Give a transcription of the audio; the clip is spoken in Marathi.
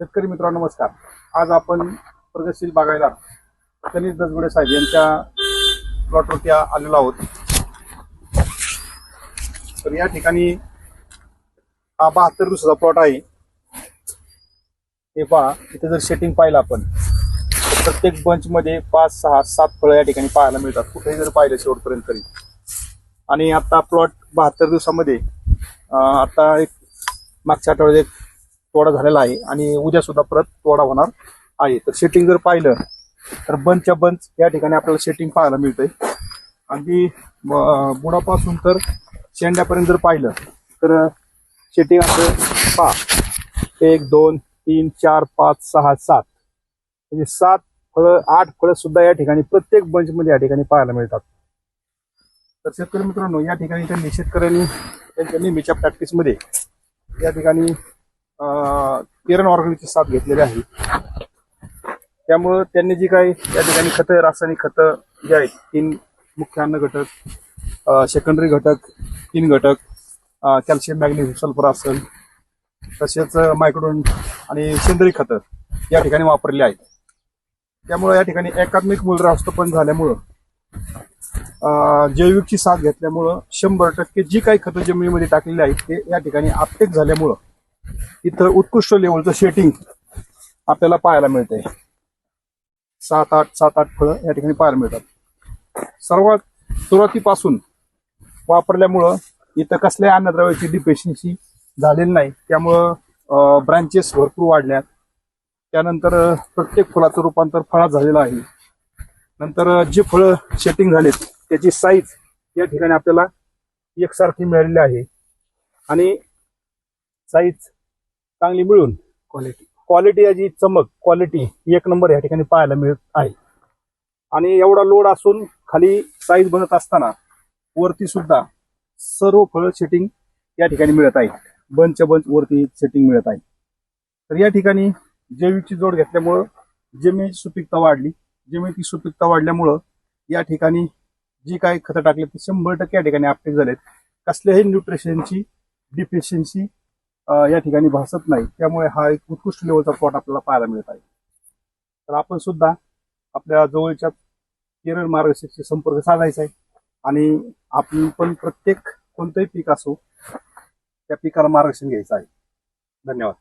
शेतकरी मित्रांनो नमस्कार. आज आपण प्रगतशील बागायदार गणेश दसगुडे साहेब यांच्या प्लॉटवरती आलेलो आहोत. तर या ठिकाणी हा बहात्तर दिवसाचा प्लॉट आहे. हे पहा इथे जर सेटिंग पाहिलं आपण प्रत्येक बंच मध्ये पाच सहा सात फळं या ठिकाणी पाहायला मिळतात. कुठेही जर पाहिलं शेवटपर्यंत तरी. आणि आता प्लॉट बहात्तर दिवसामध्ये आता एक मागच्या आठवड्यात एक तोडा झालेला आहे आणि उद्या सुद्धा परत तोडा होणार आहे. तर सेटिंग जर पाहिलं तर बंचच्या बंच या ठिकाणी आपल्याला सेटिंग पाहायला मिळतंय. अगदी बुडापासून तर शेंड्यापर्यंत जर पाहिलं तर सेटिंग असं पहा. एक दोन तीन चार पाच सहा सात. म्हणजे सात फळं आठ फळं सुद्धा या ठिकाणी प्रत्येक बंचमध्ये या ठिकाणी पाहायला मिळतात. तर शेतकरी मित्रांनो या ठिकाणी त्यांनी शेतकऱ्यांनी त्यांच्या नेहमीच्या प्रॅक्टिसमध्ये या ठिकाणी किरण ऑर्गॅनिकची साथ घेतलेली आहे. त्यामुळं त्यांनी जी काही या ठिकाणी खतं रासायनिक खतं जे आहेत तीन मुख्य अन्न घटक सेकंडरी घटक तीन घटक कॅल्शियम मॅग्नेशियम सल्फर असेल तसेच मायक्रोन आणि सेंद्रिय खतं या ठिकाणी वापरली आहेत. त्यामुळे या ठिकाणी एकात्मिक मूलराष्ट्रपण झाल्यामुळं अं, जैविकची साथ घेतल्यामुळं शंभर टक्के जी काही खतं जमिनीमध्ये टाकलेली आहेत ते या ठिकाणी आपटेक झाल्यामुळं इथं उत्कृष्ट लेवलचं शेटिंग आपल्याला पाहायला मिळते सात आठ सात आठ फळं या ठिकाणी पाहायला मिळतात. सर्वात सुरुवातीपासून वापरल्यामुळं इथं कसल्या अन्नद्रव्याची डिफिशियन्सी झालेली नाही. त्यामुळं ब्रांचेस भरपूर वाढल्यात. त्यानंतर प्रत्येक फुलाचं रूपांतर फळात झालेलं आहे. नंतर जी जे फळं सेटिंग झालेत त्याची साईज या ठिकाणी आपल्याला एकसारखी मिळालेली आहे. आणि साईज चांगली मिळून. क्वालिटी क्वालिटी याची चमक क्वालिटी एक नंबर या ठिकाणी पाहायला मिळत आहे. आणि एवढा लोड असून खाली साईज बनत असताना वरती सुद्धा सर्व फळं सेटिंग या ठिकाणी मिळत आहे बंचच्या बंच वरती सेटिंग मिळत आहे. तर या ठिकाणी जैविकची जोड घेतल्यामुळं जमिनीची सुपीकता वाढली. जमिनीची सुपीकता वाढल्यामुळं या ठिकाणी जी काही खतं टाकली ती शंभर टक्के या ठिकाणी अपटेक झालेत. कसल्याही न्यूट्रिशनची डिफिशियन्सी या ठिकाणी भासत नाही. त्यामुळे हा एक उत्कृष्ट लेवलचा प्लॉट आपल्याला पाहायला मिळत आहे. तर आपण सुद्धा आपल्या जवळच्या केरळ मार्गदर्शकशी संपर्क साधायचा आहे. आणि आपण पण प्रत्येक कोणतंही पीक असो त्या पिकाला मार्गदर्शन घ्यायचं आहे. धन्यवाद.